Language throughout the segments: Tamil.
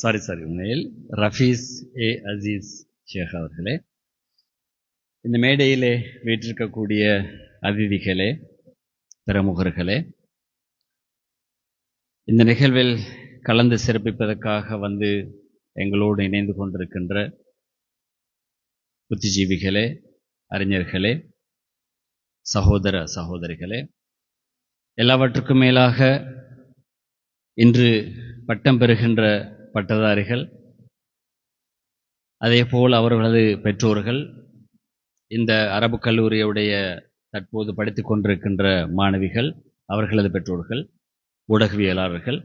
சாரி சாரி உண்மையில் ரஃபீஸ் ஏ அசீஸ் ஷேக் அவர்களே. இந்த மேடையிலே வீற்றிருக்கக்கூடிய அதிதிகளே பிரமுகர்களே இந்த நிகழ்வில் கலந்து சிறப்பிப்பதற்காக வந்து எங்களோடு இணைந்து கொண்டிருக்கின்ற புத்திஜீவிகளே அறிஞர்களே சகோதர சகோதரிகளே எல்லாவற்றுக்கும் மேலாக இன்று பட்டம் பெறுகின்ற பட்டதாரிகள் அதேபோல் அவர்களது பெற்றோர்கள் இந்த அரபு கல்லூரியுடைய தற்போது படித்துக் கொண்டிருக்கின்ற மாணவிகள் அவர்களது பெற்றோர்கள் ஊடகவியலாளர்கள்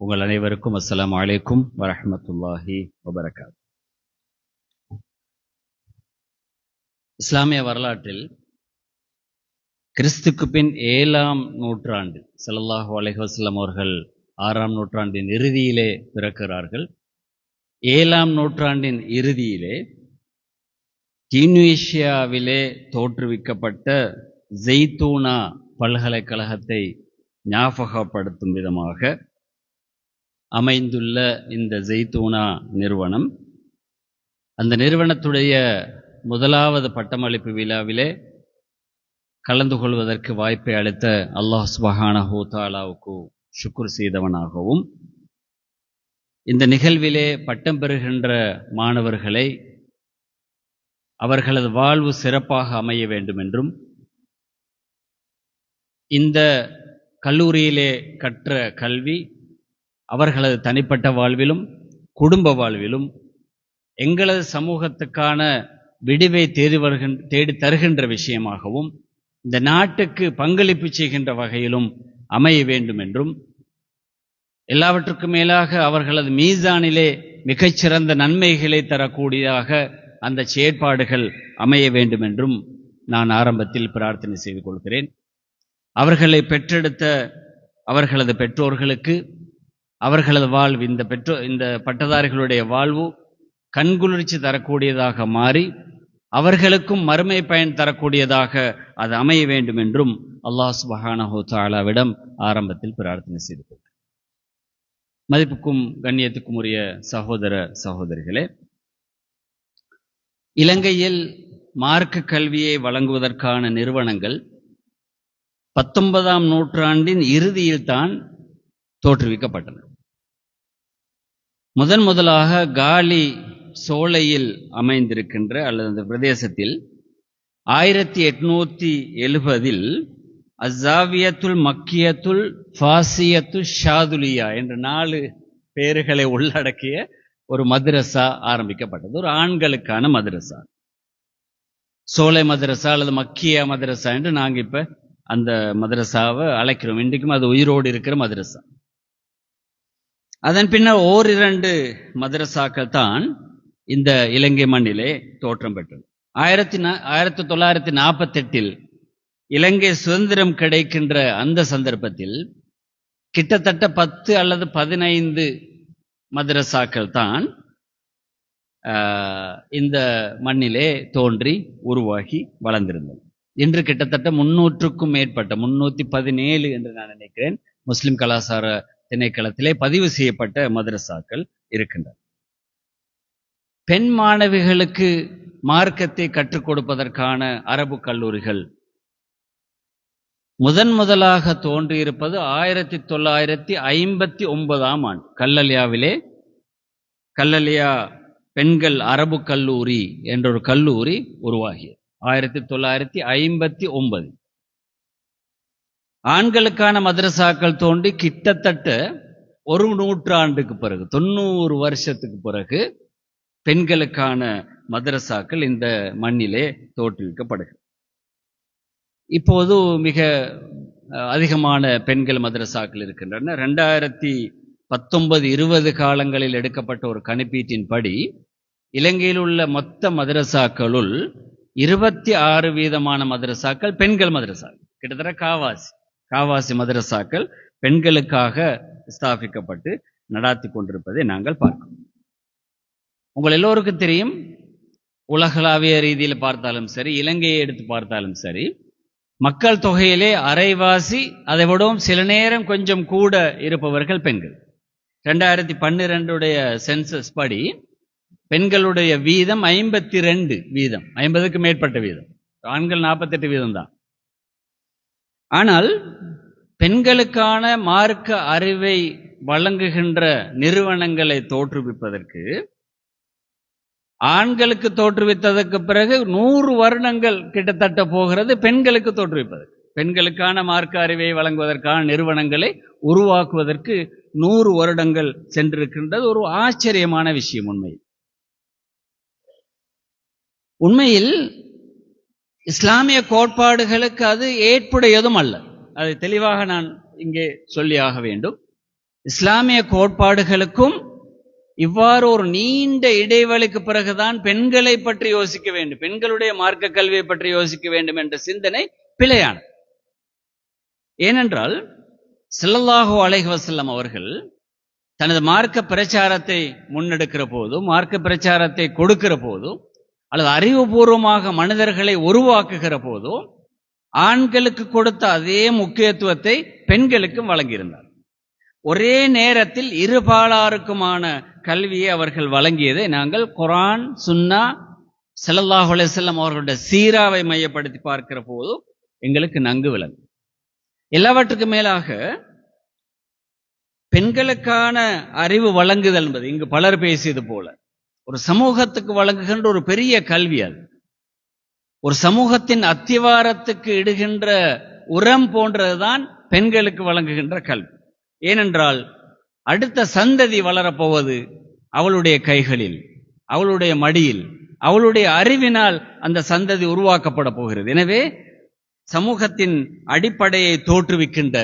உங்கள் அனைவருக்கும் அஸ்லாம் வலைக்கும் வரஹ்மத்துல்லாஹி வபரகாத். இஸ்லாமிய வரலாற்றில் கிறிஸ்துக்கு பின் ஏழாம் நூற்றாண்டு ஸல்லல்லாஹு அலைஹி வஸல்லம் அவர்கள் ஆறாம் நூற்றாண்டின் இறுதியிலே பிறக்கிறார்கள். ஏழாம் நூற்றாண்டின் இறுதியிலே டியூனிஷியாவிலே தோற்றுவிக்கப்பட்ட ஜெய்தூனா பல்கலைக்கழகத்தை ஞாபகப்படுத்தும் விதமாக அமைந்துள்ள இந்த ஜெய்தூனா நிறுவனம் அந்த நிறுவனத்துடைய முதலாவது பட்டமளிப்பு விழாவிலே கலந்து கொள்வதற்கு வாய்ப்பை அளித்த அல்லாஹ் சுபஹானஹூ தாலாவுக்கு சுக்குர் செய்தவனாகவும் இந்த நிகழ்விலே பட்டம் பெறுகின்ற மாணவர்களை அவர்களது வாழ்வு சிறப்பாக அமைய வேண்டும் என்றும் இந்த கல்லூரியிலே கற்ற கல்வி அவர்களது தனிப்பட்ட வாழ்விலும் குடும்ப வாழ்விலும் எங்களது சமூகத்துக்கான விடிவை தேடி வருகின்ற தேடி தருகின்ற விஷயமாகவும் இந்த நாட்டுக்கு பங்களிப்பு செய்கின்ற வகையிலும் அமைய வேண்டும் என்றும் எல்லாவற்றுக்கும் மேலாக அவர்களது மீசானிலே மிகச்சிறந்த நன்மைகளை தரக்கூடியதாக அந்த செயற்பாடுகள் அமைய வேண்டும் என்றும் நான் ஆரம்பத்தில் பிரார்த்தனை செய்து கொள்கிறேன். அவர்களை பெற்றெடுத்த அவர்களது பெற்றோர்களுக்கு அவர்களது வாழ்வு இந்த பெற்றோர் இந்த பட்டதாரிகளுடைய வாழ்வு கண்குளிர்ச்சி தரக்கூடியதாக மாறி அவர்களுக்கும் மறுமை பயன் தரக்கூடியதாக அது அமைய வேண்டும் என்றும் அல்லாஹ் சுபஹானஹு தாலாவிடம் ஆரம்பத்தில் பிரார்த்தனை செய்து மதிப்புக்கும் கண்ணியத்துக்கும் உரிய சகோதர சகோதரிகளே இலங்கையில் மார்க்க கல்வியை வழங்குவதற்கான நிறுவனங்கள் பத்தொன்பதாம் நூற்றாண்டின் இறுதியில் தான் தோற்றுவிக்கப்பட்டன. முதன் முதலாக காலி சோலையில் அமைந்திருக்கின்ற அல்லது அந்த பிரதேசத்தில் ஆயிரத்தி எட்நூற்றி எழுபதில் அசாவியத்துல் மக்கியத்துல் ஃபாசியத்து ஷாதுலியா என்ற நாலு பேர்களை உள்ளடக்கிய ஒரு மதரசா ஆரம்பிக்கப்பட்டது. ஒரு ஆண்களுக்கான மதரசா சோலை மதரசா அல்லது மக்கிய மதரசா என்று நாங்கள் இப்ப அந்த மதரசாவை அழைக்கிறோம். இன்றைக்கும் அது உயிரோடு இருக்கிற மதரசா அதன் பின்னர் ஓரிரண்டு மதரசாக்கள் தான் இந்த இலங்கை மண்ணிலே தோற்றம் பெற்றது. ஆயிரத்தி ஆயிரத்தி தொள்ளாயிரத்தி நாற்பத்தெட்டில் இலங்கை சுதந்திரம் கிடைக்கின்ற அந்த சந்தர்ப்பத்தில் கிட்டத்தட்ட பத்து அல்லது பதினைந்து மதரசாக்கள் தான் இந்த மண்ணிலே தோன்றி உருவாகி வளர்ந்திருந்தது. இன்று கிட்டத்தட்ட முன்னூற்றுக்கும் மேற்பட்ட முன்னூத்தி பதினேழு என்று நான் நினைக்கிறேன் முஸ்லிம் கலாச்சார திணைக்களத்திலே பதிவு செய்யப்பட்ட மதரசாக்கள் இருக்கின்றன. பெண் மாணவிகளுக்கு மார்க்கத்தை கற்றுக் கொடுப்பதற்கான அரபு கல்லூரிகள். முதன் முதலாக தோன்றியிருப்பது ஆயிரத்தி தொள்ளாயிரத்தி ஐம்பத்தி ஒன்பதாம் ஆண்டு. கல்லலியாவிலே கல்லலியா பெண்கள் அரபு கல்லூரி என்ற ஒரு கல்லூரி உருவாகியது. ஆயிரத்தி தொள்ளாயிரத்தி ஐம்பத்தி ஒன்பது ஆண்களுக்கான மதரசாக்கள் தோன்றி கிட்டத்தட்ட ஒரு நூற்றாண்டுக்கு பிறகு தொண்ணூறு வருஷத்துக்கு பிறகு பெண்களுக்கான மதரசாக்கள் இந்த மண்ணிலே தோற்றுவிக்கப்படுகிறது இப்போது மிக அதிகமான பெண்கள் மதரசாக்கள் இருக்கின்றன. ரெண்டாயிரத்தி பத்தொன்பது இருபது காலங்களில் எடுக்கப்பட்ட ஒரு கணிப்பீட்டின்படி இலங்கையில் உள்ள மொத்த மதரசாக்களுள் இருபத்தி ஆறு வீதமான மதரசாக்கள் பெண்கள் மதரசாக்கள். கிட்டத்தட்ட காவாசி காவாசி மதரசாக்கள் பெண்களுக்காக ஸ்தாபிக்கப்பட்டு நடாத்தி கொண்டிருப்பதை நாங்கள் பார்க்கிறோம். உங்கள் எல்லோருக்கும் தெரியும். உலகளாவிய ரீதியில் பார்த்தாலும் சரி இலங்கையை எடுத்து பார்த்தாலும் சரி மக்கள் தொகையிலே அரைவாசி அதை விடவும் சில நேரம் கொஞ்சம் கூட இருப்பவர்கள் பெண்கள். ரெண்டாயிரத்தி பன்னிரெண்டுடைய சென்சஸ் படி பெண்களுடைய வீதம் ஐம்பத்தி ரெண்டு வீதம் ஐம்பதுக்கு மேற்பட்ட வீதம். ஆண்கள் நாற்பத்தெட்டு வீதம் தான். ஆனால் பெண்களுக்கான மார்க்க அறிவை வழங்குகின்ற நிறுவனங்களை தோற்றுவிப்பதற்கு ஆண்களுக்கு தோற்றுவித்ததற்கு பிறகு நூறு வருடங்கள் கிட்டத்தட்ட போகிறது பெண்களுக்கு தோற்றுவிப்பது பெண்களுக்கான மார்க்க அறிவை வழங்குவதற்கான நிறுவனங்களை உருவாக்குவதற்கு நூறு வருடங்கள் சென்றிருக்கின்றது. ஒரு ஆச்சரியமான விஷயம் உண்மை. உண்மையில் இஸ்லாமிய கோட்பாடுகளுக்கு அது ஏற்புடையதும் அல்ல. அதை தெளிவாக நான் இங்கே சொல்லியாக வேண்டும். இஸ்லாமிய கோட்பாடுகளுக்கும் இவ்வாறு ஒரு நீண்ட இடைவெளிக்கு பிறகுதான் பெண்களை பற்றி யோசிக்க வேண்டும். பெண்களுடைய மார்க்க கல்வியை பற்றி யோசிக்க வேண்டும் என்ற சிந்தனை பிழையானது. ஏனென்றால் சில்லல்லாஹோ அலைஹி வஸல்லம் அவர்கள் தனது மார்க்க பிரச்சாரத்தை முன்னெடுக்கிற போதும் மார்க்க பிரச்சாரத்தை கொடுக்கிற போதும் அல்லது அறிவுபூர்வமாக மனிதர்களை உருவாக்குகிற போதும் ஆண்களுக்கு கொடுத்த அதே முக்கியத்துவத்தை பெண்களுக்கும் வழங்கியிருந்தார். ஒரே நேரத்தில் இருபாலாருக்குமான கல்வியை அவர்கள் வழங்கியதை. நாங்கள் குரான் சுன்னா ஸல்லல்லாஹு செல்லம் அவர்களுடைய சீராவை மையப்படுத்தி பார்க்கிற போது எங்களுக்கு நன்கு விளங்கும் எல்லாவற்றுக்கும் மேலாக பெண்களுக்கான அறிவு வழங்குதல் என்பது இங்கு பலர் பேசியது போல ஒரு சமூகத்துக்கு வழங்குகின்ற ஒரு பெரிய கல்வி அது. ஒரு சமூகத்தின் அத்திவாரத்துக்கு இடுகின்ற உரம் போன்றதுதான் பெண்களுக்கு வழங்குகின்ற கல்வி. ஏனென்றால் அடுத்த சந்ததி வளரப்போவது அவளுடைய கைகளில் அவளுடைய மடியில் அவளுடைய அறிவினால் அந்த சந்ததி உருவாக்கப்பட போகிறது. எனவே சமூகத்தின் அடிப்படையை தோற்றுவிக்கின்ற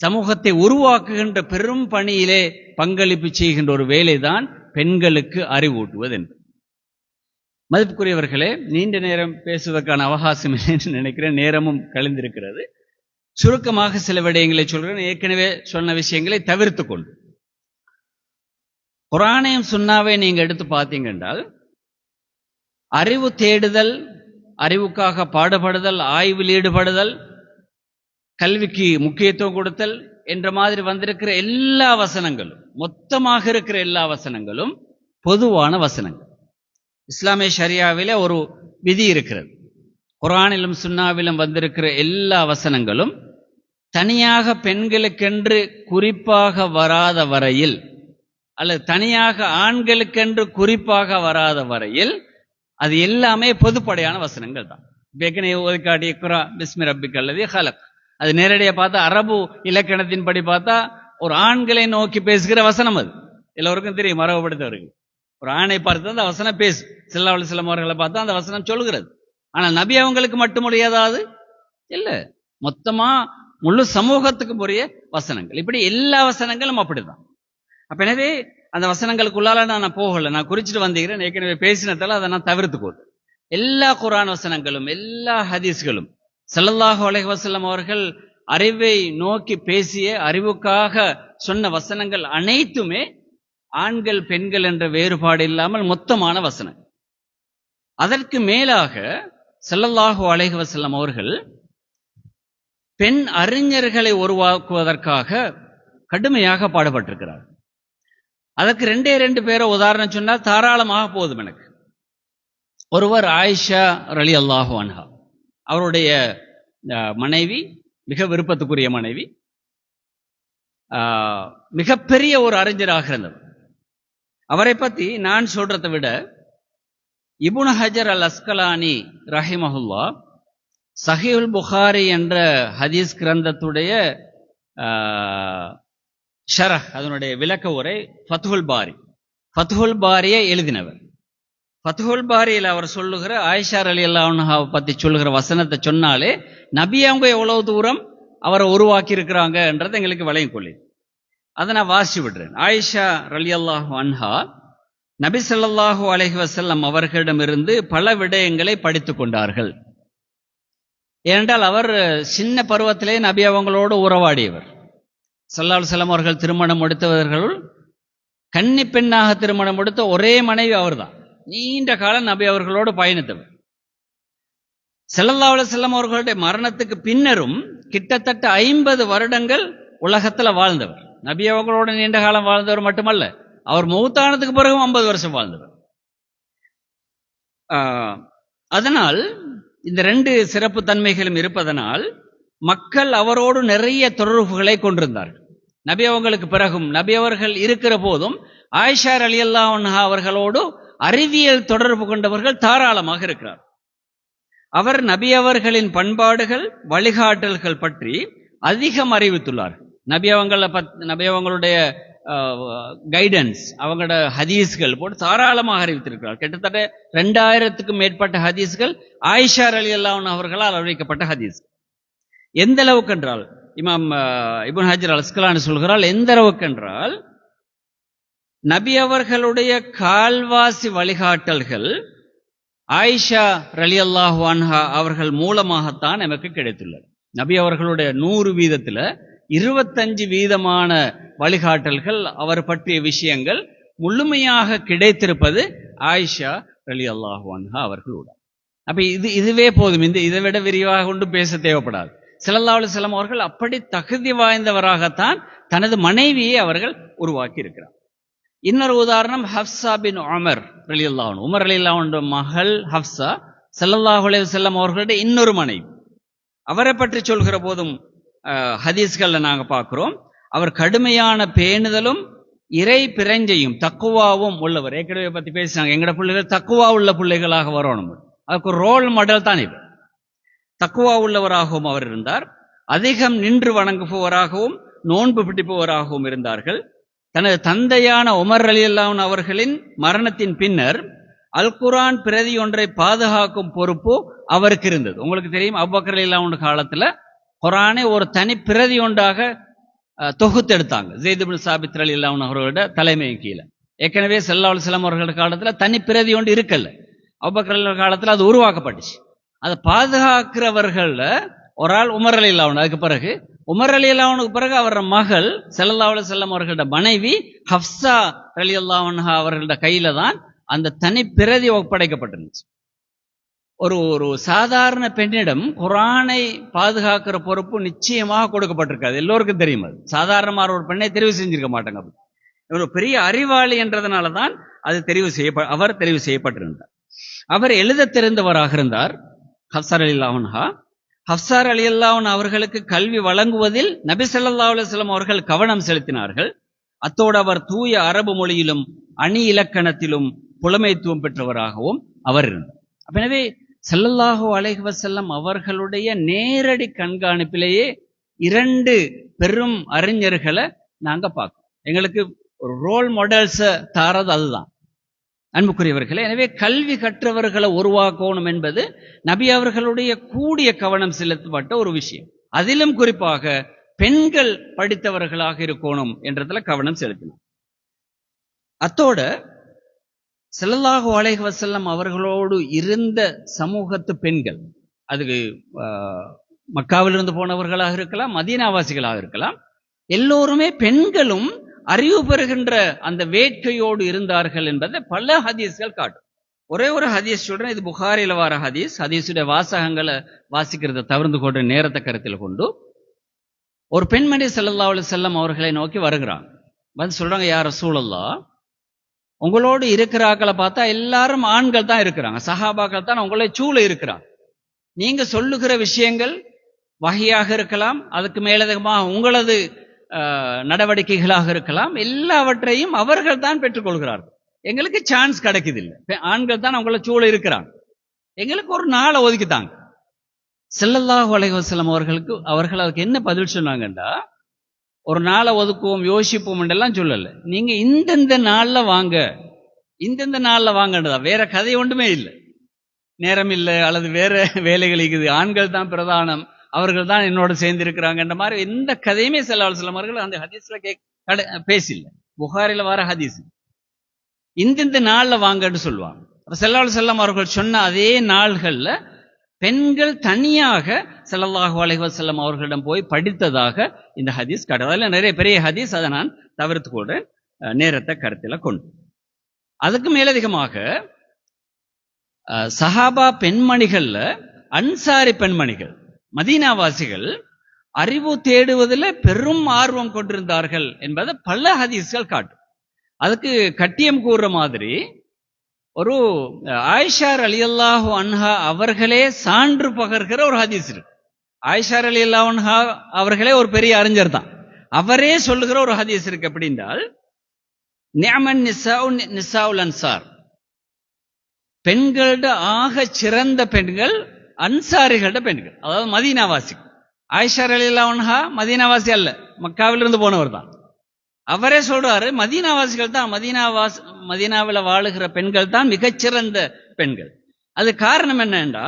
சமூகத்தை உருவாக்குகின்ற பெரும் பணியிலே பங்களிப்பு செய்கின்ற ஒரு வேலைதான் பெண்களுக்கு அறிவூட்டுவது என்று மதிப்புக்குரியவர்களே நீண்ட நேரம் பேசுவதற்கான அவகாசம் இல்லை என்று நினைக்கிறேன். நேரமும் கழிந்திருக்கிறது. சுருக்கமாக சில விடயங்களை சொல்கிறேன் ஏற்கனவே சொன்ன விஷயங்களை தவிர்த்து கொண்டு குரானையும் சுண்ணாவை நீங்க எடுத்து பார்த்தீங்க என்றால் அறிவு தேடுதல் அறிவுக்காக பாடுபடுதல் ஆய்வில் ஈடுபடுதல் கல்விக்கு முக்கியத்துவம் கொடுத்தல் என்ற மாதிரி வந்திருக்கிற எல்லா வசனங்களும் மொத்தமாக இருக்கிற எல்லா வசனங்களும் பொதுவான வசனங்கள். இஸ்லாமிய ஷரியாவிலே ஒரு விதி இருக்கிறது. குரானிலும் சுண்ணாவிலும் வந்திருக்கிற எல்லா வசனங்களும் தனியாக பெண்களுக்கென்று குறிப்பாக வராத வரையில் அல்லது தனியாக ஆண்களுக்கென்று குறிப்பாக வராத வரையில் அது எல்லாமே பொதுப்படையான வசனங்கள் தான். பெக்கனை ஒதுக்காட்டிய குரா பிஸ்மி ரப்பிக் அல்லது ஹலக். அது நேரடியாக பார்த்தா அரபு இலக்கணத்தின்படி பார்த்தா ஒரு ஆண்களை நோக்கி பேசுகிற வசனம் அது. எல்லோருக்கும் தெரியும் மரபுபடுத்தவர்கள். ஒரு ஆணை பார்த்து அந்த வசனம் பேசு சில்லாவளி சில முறைகளை பார்த்தா அந்த வசனம் சொல்லுகிறது ஆனால் நபி அவங்களுக்கு மட்டும் முடியாதாது இல்ல. மொத்தமா முழு சமூகத்துக்கு உரிய வசனங்கள். இப்படி எல்லா வசனங்களும் அப்படிதான். அப்ப எனவே அந்த வசனங்களுக்குள்ளால நான் போகல. நான் குறிச்சிட்டு வந்தீங்கிறேன் ஏற்கனவே பேசினதால அதை நான் தவிர்த்துக்கோது எல்லா குரான் வசனங்களும் எல்லா ஹதீஸ்களும் செல்லல்லாஹு அலஹி வஸல்லம் அவர்கள் அறிவை நோக்கி பேசிய அறிவுக்காக சொன்ன வசனங்கள் அனைத்துமே ஆண்கள் பெண்கள் என்ற வேறுபாடு இல்லாமல் மொத்தமான வசனம் அதற்கு மேலாக செல்லல்லாஹு அலைஹி வஸல்லம் அவர்கள் பெண் அறிஞர்களை உருவாக்குவதற்காக கடுமையாக பாடுபட்டிருக்கிறார். அதற்கு ரெண்டே ரெண்டு பேரை உதாரணம் சொன்னால் தாராளமாக போதும் எனக்கு. ஒருவர் ஆயிஷா ரலி அல்லாஹு அன்ஹா. அவருடைய அஹ், மனைவி மிக விருப்பத்துக்குரிய மனைவி ஆஹ், மிகப்பெரிய ஒரு அறிஞராக இருந்தவர். அவரை பத்தி நான் சொல்றதை விட இபுன் ஹஜர் அல் அஸ்கலானி ரஹிமஹுல்லா சஹீல் புகாரி என்ற ஹதீஸ் கிரந்தத்துடைய ஆஹ், ஷரஹ் அதனுடைய விளக்க உரை ஃபத்ஹுல் பாரி. ஃபத்ஹுல் பாரியை எழுதினவர். ஃபத்ஹுல் பாரியில் அவர் சொல்லுகிற ஆயிஷா அலி அல்லாஹாவை பத்தி சொல்லுகிற வசனத்தை சொன்னாலே நபி அவங்க எவ்வளவு தூரம் அவரை உருவாக்கி இருக்கிறாங்கன்றது எங்களுக்கு விளையும் கொள்ளி அதை நான் வாசி விடுறேன். ஆயிஷா ரலி அல்லாஹ் அன்ஹா நபி சொல்லாஹூ அலஹி வசல்லம் அவர்களிடமிருந்து பல விடயங்களை படித்துக் கொண்டார்கள். ஏனென்றால் அவர் சின்ன பருவத்திலே நபி அவங்களோடு உறவாடியவர். சல்லாஹ் செல்லம் அவர்கள் திருமணம் முடித்தவர்களுள் கன்னி பெண்ணாக திருமணம் முடித்த ஒரே மனைவி அவர்தான். நீண்ட காலம் நபி அவர்களோடு பயணித்தவர். செல்லல்லாவுல செல்லம் அவர்களுடைய மரணத்துக்கு பின்னரும் கிட்டத்தட்ட ஐம்பது வருடங்கள் உலகத்துல வாழ்ந்தவர். நபி அவர்களோடு நீண்ட காலம் வாழ்ந்தவர் மட்டுமல்ல அவர் மௌத்தானதுக்கு பிறகும் ஐம்பது வருஷம் வாழ்ந்தவர். ஆஹ், அதனால் இந்த ரெண்டு சிறப்பு தன்மைகளும் இருப்பதனால் மக்கள் அவரோடு நிறைய தொடர்புகளை கொண்டிருந்தார்கள். நபி அவங்களுக்கு பிறகும் நபி அவர்கள் இருக்கிற போதும் ஆயிஷார் அலி அவர்களோடு அறிவியல் தொடர்பு கொண்டவர்கள் தாராளமாக இருக்கிறார். அவர் நபி அவர்களின் பண்பாடுகள் வழிகாட்டல்கள் பற்றி அதிகம் அறிவித்துள்ளார். நபி அவங்கள பத் நபி அவங்களுடைய கைடன்ஸ் அவங்களோட ஹதீஸ்கள் போட்டு தாராளமாக அறிவித்திருக்கிறார். கிட்டத்தட்ட ரெண்டாயிரத்துக்கும் மேற்பட்ட ஹதீஸ்கள் ஆயிஷார் அலி அல்லாஹ் அவர்களால் அறிவிக்கப்பட்ட ஹதீஸ். எந்த அளவுக்கு என்றால் இமாம் இபுன் ஹஜர் அல்ஸ்கலான் சொல்கிறால் எந்த அளவுக்கு என்றால் நபி அவர்களுடைய கால்வாசி வழிகாட்டல்கள் ஆயிஷா ரலி அல்லாஹ் அவர்கள் மூலமாகத்தான் நமக்கு கிடைத்துள்ளது. நபி அவர்களுடைய நூறு வீதத்தில் இருபத்தஞ்சு வீதமான வழிகாட்டல்கள் அவர் பற்றிய விஷயங்கள் முழுமையாக கிடைத்திருப்பது ஆயிஷா அலி அல்லாஹு அவர்களுடன் அப்ப இது இதுவே போதும். இந்த இதை விட விரிவாக கொண்டு பேச தேவைப்படாது. ஸல்லல்லாஹு அலைஹி அவர்கள் அப்படி தகுதி வாய்ந்தவராகத்தான் தனது மனைவியை அவர்கள் உருவாக்கி இருக்கிறார் இன்னொரு உதாரணம் ஹப்சா பின் உமர் அல்லாஹன் உமர் ரலியல்லாஹு மகள் ஹப்சா ஸல்லல்லாஹு அலி செல்லம் அவர்களுடைய இன்னொரு மனைவி. அவரை பற்றி சொல்கிற போதும் ஹதீஸ்களில் நாங்க பார்க்கிறோம் அவர் கடுமையான பேணுதலும் இறை பிரெஞ்சையும் தக்குவாவும் உள்ளவர். ஏற்கனவே பத்தி பேசினாங்க. எங்களோட பிள்ளைகள் தக்குவா உள்ள பிள்ளைகளாக வரணும். அதுக்கு ரோல் மாடல் தான் இவர் தக்குவா உள்ளவராகவும் அவர் இருந்தார். அதிகம் நின்று வணங்குபவராகவும் நோன்பு பிடிப்பவராகவும் இருந்தார்கள். தனது தந்தையான உமர் அலி அவர்களின் மரணத்தின் பின்னர் அல் குர்ஆன் பிரதி ஒன்றை பாதுகாக்கும் பொறுப்பு அவருக்கு இருந்தது. உங்களுக்கு தெரியும் அவ்வக்கர் அலி காலத்துல குரானை ஒரு தனி பிரதி ஒன்றாக அஹ், தொகுத்தெடுத்தாங்க. ஜெய்துபின் சாபித் அலி அவர்களோட தலைமையின் கீழே. ஏற்கனவே செல்லா அலுவலம் அவர்கள் காலத்தில் தனி பிரதி ஒன்று இருக்கல. அவ்வக்கர் காலத்தில் அது உருவாக்கப்பட்டுச்சு. அதை பாதுகாக்கிறவர்களில் ஒரு ஆள் உமர் அலி அல்லாஹ் அதுக்கு பிறகு உமர் அலி அல்லாஹனுக்கு பிறகு அவரோட மகள் ஸல்லல்லாஹு செல்லம் வஸல்லம் அவர்களோட மனைவி ஹப்சா அலி அல்லாவன்ஹா அவர்களோட கையில தான் அந்த தனி பிரதி ஒப்படைக்கப்பட்டிருந்துச்சு. ஒரு ஒரு சாதாரண பெண்ணிடம் குரானை பாதுகாக்கிற பொறுப்பு நிச்சயமாக கொடுக்கப்பட்டிருக்காது. எல்லோருக்கும் தெரியும் அது. சாதாரணமான ஒரு பெண்ணை தெரிவு செஞ்சிருக்க மாட்டாங்க ஒரு பெரிய அறிவாளி என்றதுனால தான் அது தெரிவு செய்ய அவர் தெரிவு செய்யப்பட்டிருந்தார். அவர் எழுத தெரிந்தவராக இருந்தார் ஹப்சார் அலி அல்லாஹா ஹப்சார் அலி அல்லாவன் அவர்களுக்கு கல்வி வழங்குவதில் நபி ஸல்லல்லாஹு அலுவலம் அவர்கள் கவனம் செலுத்தினார்கள். அத்தோடு அவர் தூய அரபு மொழியிலும் அணி இலக்கணத்திலும் புலமைத்துவம் பெற்றவராகவும் அவர் இருந்தார். எனவே ஸல்லல்லாஹு அலைஹி செல்லம் அவர்களுடைய நேரடி கண்காணிப்பிலேயே இரண்டு பெரும் அறிஞர்களை நாங்க பார்க்கோம் எங்களுக்கு ஒரு ரோல் மாடல்ஸை தாரது அதுதான். அன்புக்குரியவர்களே எனவே கல்வி கற்றவர்களை உருவாக்கணும் என்பது நபி அவர்களுடைய கூடிய கவனம் செலுத்தப்பட்ட ஒரு விஷயம். அதிலும் குறிப்பாக பெண்கள் படித்தவர்களாக இருக்கணும் என்றதுல கவனம் செலுத்தினோம். அத்தோட ஸல்லல்லாஹு அலைஹி வசல்லம் அவர்களோடு இருந்த சமூகத்து பெண்கள் அதுக்கு ஆஹ், மக்காவிலிருந்து போனவர்களாக இருக்கலாம் மதீனாவாசிகளாக இருக்கலாம் எல்லோருமே பெண்களும் அறிவு பெறுகின்ற அந்த வேட்கையோடு இருந்தார்கள் என்பதை பல ஹதீஸ்கள் காட்டும். ஒரே ஒரு ஹதீஸ் சொல்றேன் இது புகாரில வர ஹதீஸ். ஹதீஸுடைய வாசகங்களை வாசிக்கிறத தவிர்த்து கொண்டு நேரத்தை கருத்தில் கொண்டு ஒரு பெண்மணி செல்லல்லா செல்லம் அவர்களை நோக்கி வருகிறாங்க வந்து சொல்றாங்க யார் சூழல்லாம் உங்களோடு இருக்கிறாக்களை பார்த்தா எல்லாரும் ஆண்கள் தான் இருக்கிறாங்க. சஹாபாக்கள் தான் உங்களை சூழ இருக்கிறாங்க. நீங்க சொல்லுகிற விஷயங்கள் வகையாக இருக்கலாம் அதுக்கு மேலதிகமாக உங்களது நடவடிக்கைகளாக இருக்கலாம் எல்லாவற்றையும் அவர்கள் தான் பெற்றுக்கொள்கிறார்கள் எங்களுக்கு சான்ஸ் கிடைக்குது இல்லை ஆண்கள் தான் அவங்கள சூழ இருக்கிறாங்க. எங்களுக்கு ஒரு நாளை ஒதுக்கிட்டாங்க. செல்லல்லாஹ் உலகம் வஸல்லம் அவர்களுக்கு அவர்கள் அதுக்கு என்ன பதில் சொன்னாங்கண்டா? ஒரு நாளை ஒதுக்குவோம் யோசிப்போம் எல்லாம் சொல்லல. நீங்க இந்தந்த நாள்ல வாங்க. இந்தந்த நாள்ல வாங்கன்றதா? வேற கதை ஒன்றுமே இல்லை. நேரம் இல்லை அல்லது வேற வேலைகள் இருக்குது. ஆண்கள் தான் பிரதானம். அவர்கள் தான் என்னோட சேர்ந்து இருக்கிறாங்கன்ற மாதிரி எந்த கதையுமே செல்லால் சில அந்த ஹதீஸ்ல கே கட- புகாரில வர ஹதீஸ். இந்தந்த நாள்ல வாங்கன்னு சொல்லுவாங்க. செல்லால் செல்லம் அவர்கள் சொன்ன அதே நாள்கள்ல பெண்கள் தனியாக செல்லல்லாஹு அலைஹி வஸல்லம் அவர்களிடம் போய் படித்ததாக இந்த ஹதீஸ் காட்டு அதில் நிறைய பெரிய ஹதீஸ் அதை நான் தவிர்த்து கூட நேரத்தை கருத்தில் கொண்டு. அதுக்கு மேலதிகமாக சஹாபா பெண்மணிகள்ல அன்சாரி பெண்மணிகள் மதீனாவாசிகள் அறிவு தேடுவதில் பெரும் ஆர்வம் கொண்டிருந்தார்கள் என்பதை பல ஹதீஸ்கள் காட்டும். அதுக்கு கட்டியம் கூறுற மாதிரி ஒரு ஆயிஷார் அலியல்லாஹு அன்ஹா அவர்களே சான்று பகர்கிற ஒரு ஹதீஸ் இருக்கு. ஆயிஷார் அலி அல்லாஹா அவர்களே ஒரு பெரிய அறிஞர் தான். அவரே சொல்லுகிற ஒரு ஹதீஸ் இருக்கு அப்படின்றால் நியமன் நிசாவு நிசாவுல் அன்சார். பெண்களோட ஆக சிறந்த பெண்கள் அன்சாரிகளோட பெண்கள். அதாவது மதீனாவாசி. ஆயிஷார் அலி அல்லாஹா மதீனாவாசி அல்ல மக்காவிலிருந்து போனவர் தான். அவரே சொல்றாரு மதீனாவாசிகள் தான் மதீனாவாஸ் மதீனாவில் வாழுகிற பெண்கள் தான் மிகச்சிறந்த பெண்கள். அது காரணம் என்னண்டா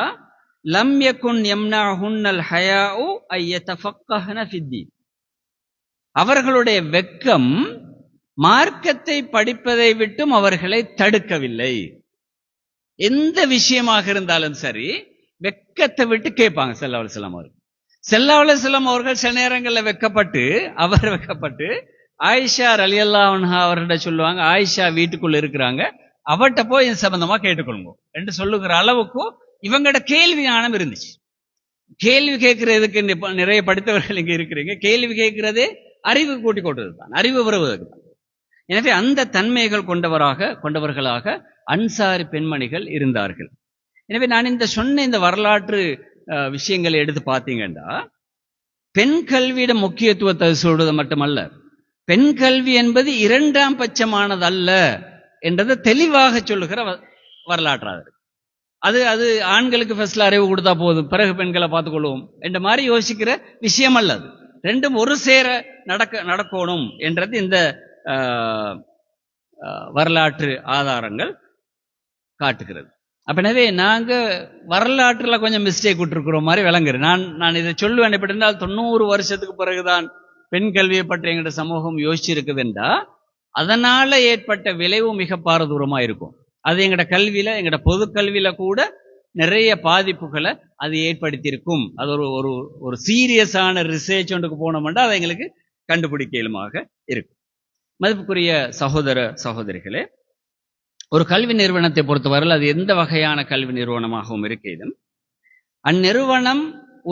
லம் யகுன் யம்னா ஹயாஉ ஐயதஃபக்கஹன ஃபித்தீன் அவர்களுடைய வெக்கம் மார்க்கத்தை படிப்பதை விட்டும் அவர்களை தடுக்கவில்லை. எந்த விஷயமாக இருந்தாலும் சரி வெக்கத்தை விட்டு கேட்பாங்க செல்லா அலுவலாம் அவர்கள். செல்லா அலுவலாம் அவர்கள் சில நேரங்களில் வெக்கப்பட்டு அவர் வெக்கப்பட்டு ஆயிஷா அலி அல்லாஹா அவர்கிட்ட சொல்லுவாங்க ஆயிஷா வீட்டுக்குள்ள இருக்கிறாங்க அவட்ட போய் இது சம்பந்தமா கேட்டுக்கொள்ளுங்க. என்று சொல்லுகிற அளவுக்கு இவங்களோட கேள்வி ஞானம் இருந்துச்சு. கேள்வி கேட்கறதுக்கு நிறைய படித்தவர்கள் இங்க இருக்கிறீங்க. கேள்வி கேட்கிறதே அறிவு கூட்டி கொண்டது தான் அறிவு வருவதற்கு தான் எனவே அந்த தன்மைகள் கொண்டவராக கொண்டவர்களாக அன்சாரி பெண்மணிகள் இருந்தார்கள். எனவே நான் இந்த சொன்ன இந்த வரலாற்று விஷயங்களை எடுத்து பார்த்தீங்கன்னா பெண் கல்வியிட முக்கியத்துவத்தை சொல்வது மட்டுமல்ல. பெண் கல்வி என்பது இரண்டாம் பட்சமானதல்ல என்றதை தெளிவாக சொல்லுகிற வ- வரலாற்றாக இருக்கு. அது அது ஆண்களுக்கு ஃபர்ஸ்ட்ல அறிவு கொடுத்தா போதும். பிறகு பெண்களை பார்த்துக்கொள்வோம் என்ற மாதிரி யோசிக்கிற விஷயம் அல்ல அது. ரெண்டும் ஒரு சேர நடக்க நடக்கணும் என்றது இந்த ஆஹ், ஆஹ், வரலாற்று ஆதாரங்கள் காட்டுகிறது. அப்ப எனவே நாங்க வரலாற்றுல கொஞ்சம் மிஸ்டேக் விட்டுருக்குற மாதிரி விளங்குறேன். நான் நான் இதை சொல்லுவேன். எப்படி இருந்தால் தொண்ணூறு வருஷத்துக்கு பிறகுதான் பெண் கல்வியை பற்றி எங்கள்கிட்ட சமூகம் யோசிச்சிருக்குதுண்டா அதனால ஏற்பட்ட விளைவு மிக பாரதூரமாக இருக்கும். அது எங்களோட கல்வியில எங்களோட பொது கல்வியில கூட நிறைய பாதிப்புகளை அது ஏற்படுத்தியிருக்கும். அது ஒரு ஒரு ஒரு சீரியஸான ரிசர்ச் ஒன்றுக்கு போனோம்னா அது எங்களுக்கு கண்டுபிடிக்கலுமாக இருக்கும். மதிப்புக்குரிய சகோதர சகோதரிகளே ஒரு கல்வி நிறுவனத்தை பொறுத்தவரையில் அது எந்த வகையான கல்வி நிறுவனமாகவும் இருக்கிறதும் அந்நிறுவனம்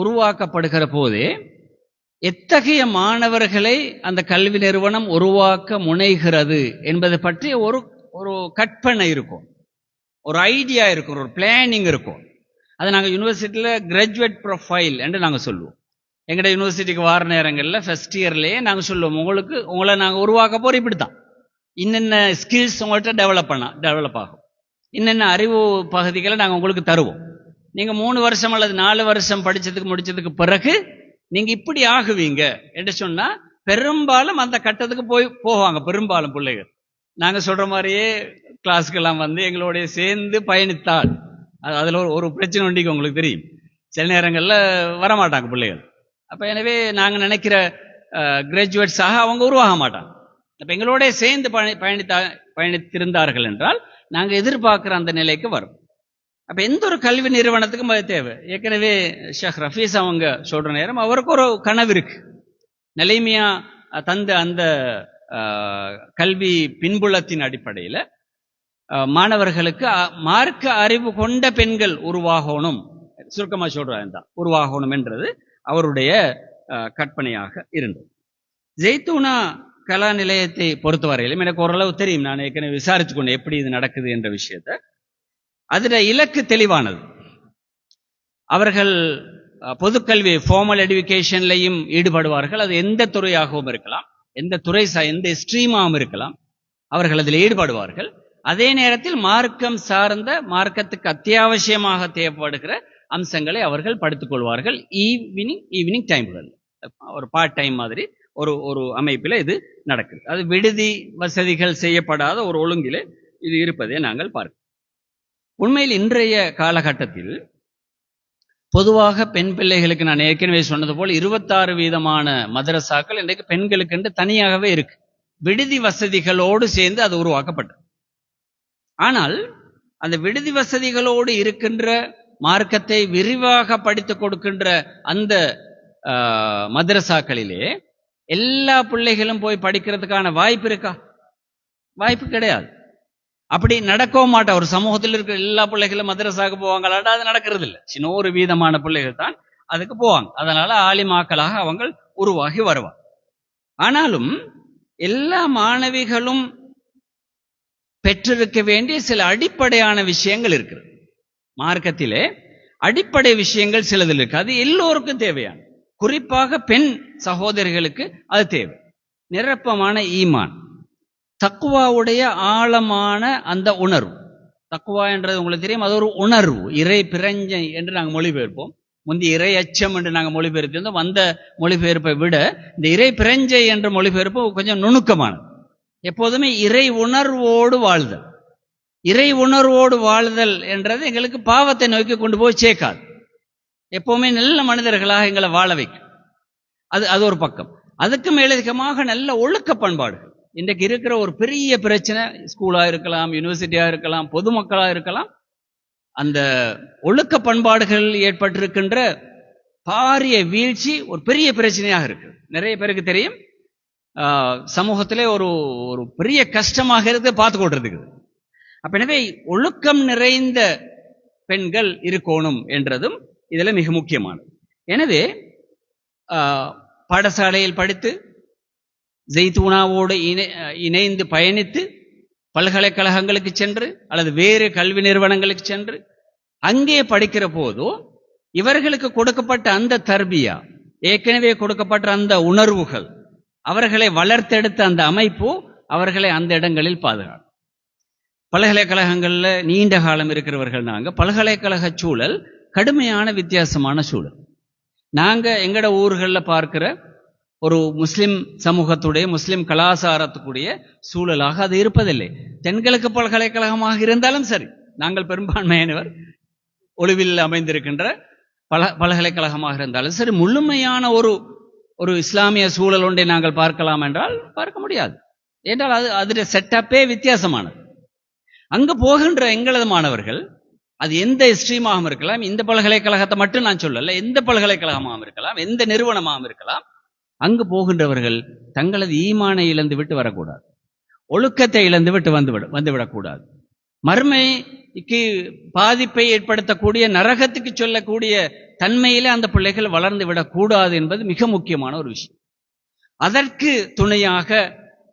உருவாக்கப்படுகிற போதே எத்தகைய மாணவர்களை அந்த கல்வி நிறுவனம் உருவாக்க முனைகிறது என்பது பற்றிய ஒரு ஒரு கற்பனை இருக்கும். ஒரு ஐடியா இருக்கும் ஒரு பிளானிங் இருக்கும். அதை நாங்கள் யூனிவர்சிட்டியில் கிராஜுவேட் ப்ரொஃபைல் என்று நாங்கள் சொல்லுவோம். எங்கள்கிட்ட யூனிவர்சிட்டிக்கு வார நேரங்களில் ஃபஸ்ட் இயர்லேயே நாங்கள் சொல்லுவோம் உங்களுக்கு உங்களை நாங்கள் உருவாக்க போகிற இப்படி தான் இன்னென்ன ஸ்கில்ஸ் உங்கள்கிட்ட டெவலப் பண்ண டெவலப் ஆகும். இன்னென்ன அறிவு பகுதிகளை நாங்கள் உங்களுக்கு தருவோம். நீங்கள் மூணு வருஷம் அல்லது நாலு வருஷம் படித்ததுக்கு முடித்ததுக்கு பிறகு நீங்கள் இப்படி ஆகுவீங்க என்று சொன்னால் பெரும்பாலும் அந்த கட்டத்துக்கு போய் போவாங்க பெரும்பாலும் பிள்ளைகள். நாங்கள் சொல்கிற மாதிரியே கிளாஸ்க்கெல்லாம் வந்து எங்களோடைய சேர்ந்து பயணித்தால் அது அதில் ஒரு ஒரு பிரச்சனை உண்டிக்கு உங்களுக்கு தெரியும். சில நேரங்களில் வரமாட்டாங்க பிள்ளைகள். அப்போ எனவே நாங்கள் நினைக்கிற கிராஜுவேட்ஸாக அவங்க உருவாக மாட்டாங்க. அப்போ எங்களோட சேர்ந்து பயணி பயணித்தா பயணித்திருந்தார்கள் என்றால் நாங்கள் எதிர்பார்க்குற அந்த நிலைக்கு வரும். அப்போ எந்த ஒரு கல்வி நிறுவனத்துக்கும் அது தேவை. ஏற்கனவே ஷேக் ரஃபீஸ் அவங்க சொல்கிற நேரம் அவருக்கு ஒரு கனவு இருக்கு. நிலைமையாக தந்த அந்த கல்வி பின்புலத்தின் அடிப்படையில் மாணவர்களுக்கு மார்க்க அறிவு கொண்ட பெண்கள் உருவாகணும். சுருக்கமாக சொல்றாங்க தான் உருவாகணும் என்றது அவருடைய கற்பனையாக இருந்தது. ஜெய்தூனா கலா நிலையத்தை பொறுத்தவரையிலும் எனக்கு ஓரளவு தெரியும். நான் ஏற்கனவே விசாரிச்சு கொண்டு எப்படி இது நடக்குது என்ற விஷயத்தை. அதில் இலக்கு தெளிவானது. அவர்கள் பொதுக்கல்வி ஃபார்மல் எடுக்கேஷன்லையும் ஈடுபடுவார்கள். அது எந்த துறையாகவும் இருக்கலாம். எந்த துறை சா- எந்த ஸ்ட்ரீமாகவும் இருக்கலாம் அவர்கள் அதில் ஈடுபடுவார்கள். அதே நேரத்தில் மார்க்கம் சார்ந்த மார்க்கத்துக்கு அத்தியாவசியமாக தேவைப்படுகிற அம்சங்களை அவர்கள் படுத்துக்கொள்வார்கள் ஈவினிங் ஈவினிங் டைம்கள் ஒரு பார்ட் டைம் மாதிரி ஒரு ஒரு அமைப்பில் இது நடக்குது. அது விடுதி வசதிகள் செய்யப்படாத ஒரு ஒழுங்கிலே இது இருப்பதை நாங்கள் பார்க்கிறோம். உண்மையில் இன்றைய காலகட்டத்தில் பொதுவாக பெண் பிள்ளைகளுக்கு நான் ஏற்கனவே சொன்னது போல் இருபத்தாறு வீதமான மதரசாக்கள் இன்றைக்கு பெண்களுக்கு என்று தனியாகவே இருக்கு. விடுதி வசதிகளோடு சேர்ந்து அது உருவாக்கப்பட்டது. ஆனால் அந்த விடுதி வசதிகளோடு இருக்கின்ற மார்க்கத்தை விரிவாக படித்துக் கொடுக்கின்ற அந்த மதரசாக்களிலே எல்லா பிள்ளைகளும் போய் படிக்கிறதுக்கான வாய்ப்பு இருக்கா? வாய்ப்பு கிடையாது. அப்படி நடக்கவும் மாட்டேன் ஒரு சமூகத்தில் இருக்கிற எல்லா பிள்ளைகளும் மதரசாவுக்கு போவாங்களாடா அது நடக்கிறது இல்லை. சின்ன ஒரு வீதமான பிள்ளைகள் தான் அதுக்கு போவாங்க. அதனால ஆலிமாக்களாக அவங்க உருவாகி வருவாங்க ஆனாலும் எல்லா மாணவிகளும் பெற்றிருக்க வேண்டிய சில அடிப்படையான விஷயங்கள் இருக்கிறது. மார்க்கத்திலே அடிப்படை விஷயங்கள் சிலதில் இருக்கு. அது எல்லோருக்கும் தேவையான. குறிப்பாக பெண் சகோதரிகளுக்கு அது தேவை. நிரப்பமான ஈமான். தக்குவாவுடைய ஆழமான அந்த உணர்வு. தக்குவா என்றது உங்களுக்கு தெரியும் அது ஒரு உணர்வு. இறை பிரஞ்சை என்று நாங்கள் மொழிபெயர்ப்போம். முந்தி இறை அச்சம் என்று நாங்கள் மொழிபெயர்த்திருந்தோம். அந்த மொழிபெயர்ப்பை விட இந்த இறை பிரஞ்சை என்ற மொழிபெயர்ப்பு கொஞ்சம் நுணுக்கமானது. எப்போதுமே இறை உணர்வோடு வாழ்தல். இறை உணர்வோடு வாழ்தல் என்றது எங்களுக்கு பாவத்தை நோக்கி கொண்டு போய் சேர்க்காது. எப்போவுமே நல்ல மனிதர்களாக எங்களை வாழ வைக்கும். அது அது ஒரு பக்கம். அதுக்கு மேலதிகமாக நல்ல ஒழுக்க பண்பாடுகள். இன்றைக்கு இருக்கிற ஒரு பெரிய பிரச்சனை ஸ்கூலாக இருக்கலாம் யூனிவர்சிட்டியாக இருக்கலாம் பொதுமக்களாக இருக்கலாம் அந்த ஒழுக்க பண்பாடுகள் ஏற்பட்டிருக்கின்ற பாரிய வீழ்ச்சி ஒரு பெரிய பிரச்சனையாக இருக்கு. நிறைய பேருக்கு தெரியும். சமூகத்திலே ஒரு ஒரு பெரிய கஷ்டமாக இருக்கு பார்த்து கொண்டிருக்கு அப்ப எனவே ஒழுக்கம் நிறைந்த பெண்கள் இருக்கணும் என்றதும் இதில் மிக முக்கியமானது. எனவே பாடசாலையில் படித்து ஜெய்தூனாவோடு இணை இணைந்து பயணித்து பல்கலைக்கழகங்களுக்கு சென்று அல்லது வேறு கல்வி நிறுவனங்களுக்கு சென்று அங்கே படிக்கிற போதோ இவர்களுக்கு கொடுக்கப்பட்ட அந்த தர்பியா ஏற்கனவே கொடுக்கப்பட்ட அந்த உணர்வுகள் அவர்களை வளர்த்தெடுத்த அந்த அமைப்பு அவர்களை அந்த இடங்களில் பாதுகாக்கும். பல்கலைக்கழகங்களில் நீண்ட காலம் இருக்கிறவர்கள் நாங்க பல்கலைக்கழக சூழல் கடுமையான வித்தியாசமான சூழல். நாங்க எங்கட ஊர்கள்ல பார்க்கிற ஒரு முஸ்லிம் சமூகத்துடைய முஸ்லிம் கலாச்சாரத்துக்குடைய சூழலாக அது இருப்பதில்லை. தென்கிழக்கு பல்கலைக்கழகமாக இருந்தாலும் சரி நாங்கள் பெரும்பான்மையானவர் ஒளிவில் அமைந்திருக்கின்ற பல பல்கலைக்கழகமாக இருந்தாலும் சரி முழுமையான ஒரு ஒரு இஸ்லாமிய சூழல் ஒன்றை நாங்கள் பார்க்கலாம் என்றால் பார்க்க முடியாது. என்றால் அது அதோட செட்டப்பே வித்தியாசமானது. அங்கு போகின்ற எங்களது மாணவர்கள் அது எந்த ஸ்ட்ரீமாகவும் இருக்கலாம் இந்த பல்கலைக்கழகத்தை மட்டும் நான் சொல்லல எந்த பல்கலைக்கழகமாகவும் இருக்கலாம் எந்த நிறுவனமாகவும் இருக்கலாம் அங்கு போகின்றவர்கள் தங்களது ஈமானை இழந்து விட்டு வரக்கூடாது. ஒழுக்கத்தை இழந்து விட்டு வந்துவிட வந்துவிடக்கூடாது மறுமைக்கு பாதிப்பை ஏற்படுத்தக்கூடிய நரகத்துக்கு சொல்லக்கூடிய தன்மையிலே அந்த பிள்ளைகள் வளர்ந்து விடக்கூடாது என்பது மிக முக்கியமான ஒரு விஷயம். அதற்கு துணையாக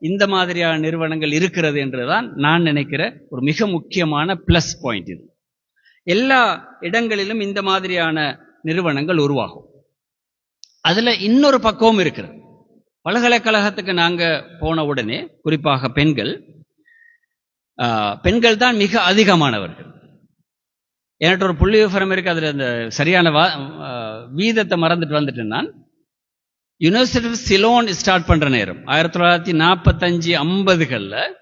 இந்த மாதிரியான நிறுவனங்கள் இருக்கிறது என்றுதான் நான் நினைக்கிற ஒரு மிக முக்கியமான பிளஸ் பாயிண்ட் இது. எல்லா இடங்களிலும் இந்த மாதிரியான நிறுவனங்கள் உருவாகும். அதுல இன்னொரு பக்கமும் இருக்கிறது. பல்கலைக்கழகத்துக்கு நாங்க போன உடனே குறிப்பாக பெண்கள் பெண்கள் தான் மிக அதிகமானவர்கள். என்கிட்ட ஒரு புள்ளி விவரம் இருக்கு அதுல அந்த சரியான வா- வீதத்தை மறந்துட்டு வந்துட்டேன் நான். யுனிவர்சிட்டி ஆஃப் சிலோன் ஸ்டார்ட் பண்ற நேரம் ஆயிரத்தி தொள்ளாயிரத்தி நாற்பத்தஞ்சு ஐம்பதுகள்ல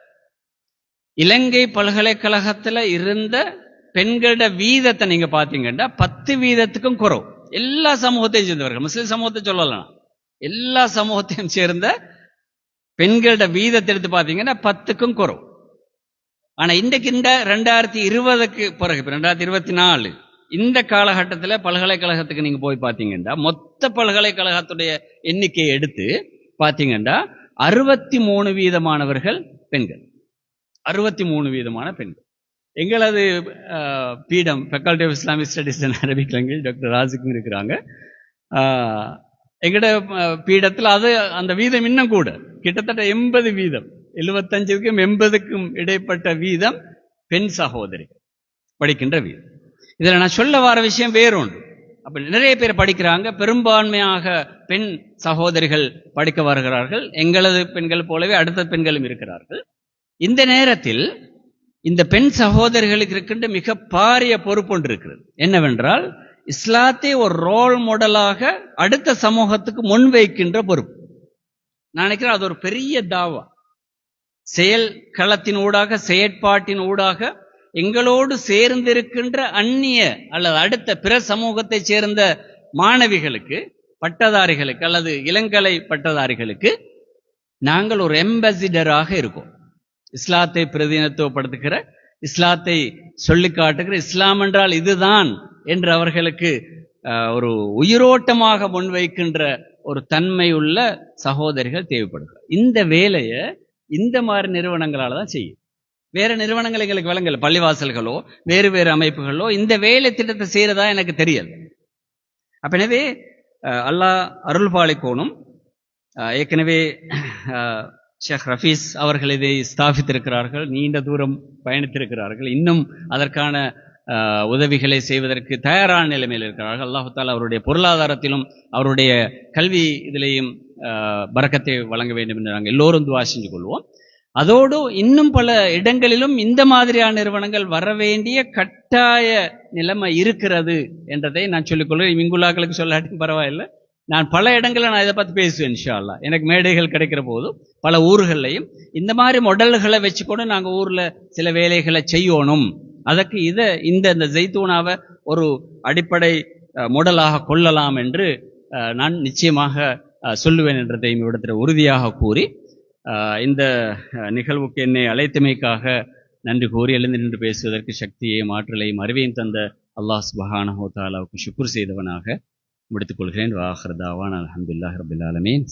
இலங்கை பல்கலைக்கழகத்துல இருந்த பெண்களோட வீதத்தை நீங்க பாத்தீங்கன்னா பத்து வீதத்துக்கும் குறவு. எல்லா சமூகத்தையும் சேர்ந்தவர்கள். முஸ்லிம் சமூகத்தை சொல்லலாம். எல்லா சமூகத்தையும் சேர்ந்த பெண்களோட வீதத்தை எடுத்து பார்த்தீங்கன்னா பத்துக்கும் குறவு. ஆனா இன்றைக்கு இந்த ரெண்டாயிரத்தி இருபதுக்கு பிறகு இப்போ ரெண்டாயிரத்தி இருபத்தி நாலு இந்த காலகட்டத்துல பல்கலைக்கழகத்துக்கு நீங்க போய் பார்த்தீங்கன்னா மொத்த பல்கலைக்கழகத்துடைய எண்ணிக்கையை எடுத்து பார்த்தீங்கன்னா அறுபத்தி மூணு வீதமானவர்கள் பெண்கள். அறுபத்தி மூணு வீதமான பெண்கள். எங்களது பீடம் faculty of Islamic studies and Arabic language doctor ராஜுக்கும் இருக்கிறாங்க. எங்களோட பீடத்தில் அது அந்த வீதம் இன்னும் கூட. கிட்டத்தட்ட எண்பது வீதம். எழுபத்தஞ்சுக்கும் எண்பதுக்கும் இடைப்பட்ட வீதம் பெண் சகோதரிகள் படிக்கின்ற வீதம். இதில் நான் சொல்ல வர விஷயம் வேறொன்று. அப்போ நிறைய பேர் படிக்கிறாங்க. பெரும்பான்மையாக பெண் சகோதரிகள் படிக்க வருகிறார்கள். எங்களது பெண்கள் போலவே அடுத்த பெண்களும் இருக்கிறார்கள். இந்த நேரத்தில் இந்த பெண் சகோதரிகளுக்கு இருக்கின்ற மிக பாரிய பொறுப்பொன்று இருக்கிறது. என்னவென்றால் இஸ்லாத்தை ஒரு ரோல் மாடலாக அடுத்த சமூகத்துக்கு முன்வைக்கின்ற பொறுப்பு. நான் நினைக்கிறேன் அது ஒரு பெரிய தாவா. செயல் களத்தின் ஊடாக செயற்பாட்டின் ஊடாக எங்களோடு சேர்ந்திருக்கின்ற அந்நிய அல்லது அடுத்த பிற சமூகத்தைச் சேர்ந்த மாணவிகளுக்கு பட்டதாரிகளுக்கு அல்லது இளங்கலை பட்டதாரிகளுக்கு நாங்கள் ஒரு எம்பசிடராக இருக்கோம். இஸ்லாத்தை பிரதிநிதித்துவப்படுத்துகிற இஸ்லாத்தை சொல்லி காட்டுகிற இஸ்லாம் என்றால் இதுதான் என்று அவர்களுக்கு ஒரு உயிரோட்டமாக முன்வைக்கின்ற ஒரு தன்மை உள்ள சகோதரிகள் தேவைப்படுகிறார். இந்த வேலையை இந்த மாதிரி நிறுவனங்களால தான் செய்யும். வேற நிறுவனங்கள் எங்களுக்கு வழங்கல பள்ளிவாசல்களோ வேறு வேறு அமைப்புகளோ இந்த வேலை திட்டத்தை செய்யறதா எனக்கு தெரியல அப்ப எனவே அல்லாஹ் அருள் பாலிக்கோணும் ஏற்கனவே ஷேக் ரஃபீஸ் அவர்கள் இதை ஸ்தாபித்திருக்கிறார்கள் நீண்ட தூரம் பயணித்திருக்கிறார்கள். இன்னும் அதற்கான உதவிகளை செய்வதற்கு தயாரான நிலைமையில் இருக்கிறார்கள். அல்லாஹு தாலா அவருடைய பொருளாதாரத்திலும் அவருடைய கல்வி இதிலேயும் பறக்கத்தை வழங்க வேண்டும் என்று நாங்கள் எல்லோரும் துவா செஞ்சு கொள்வோம். அதோடு இன்னும் பல இடங்களிலும் இந்த மாதிரியான நிறுவனங்கள் வர வேண்டிய கட்டாய நிலைமை இருக்கிறது என்றதை நான் சொல்லிக்கொள்கிறேன் இங்குள்ளாக்களுக்கு சொல்லாட்டியும் பரவாயில்லை. நான் பல இடங்களில் நான் இதை பற்றி பேசுவேன் இன்ஷால்லா எனக்கு மேடைகள் கிடைக்கிற போதும் பல ஊர்களையும் இந்த மாதிரி மொடல்களை வச்சுக்கொண்டு நாங்கள் ஊரில் சில வேலைகளை செய்யணும். அதற்கு இதை இந்த இந்த ஜெய்தூனாவை ஒரு அடிப்படை மொடலாக கொள்ளலாம் என்று நான் நிச்சயமாக சொல்லுவேன் என்றதையும் இவ்விடத்தில் உறுதியாக கூறி இந்த நிகழ்வுக்கு என்னை அழைத்தமைக்காக நன்றி கூறி எழுந்து நின்று பேசுவதற்கு சக்தியையும் ஆற்றலையும் அறிவையும் தந்த அல்லாஹ் சுபஹானஹோ தாலாவுக்கு ஷுக்குர் செய்தவனாக முடித்துக் கொள்கிறேன் வாஹர் தாவான் அலமதுல்லாஹ் ரபில் ஆலமீன்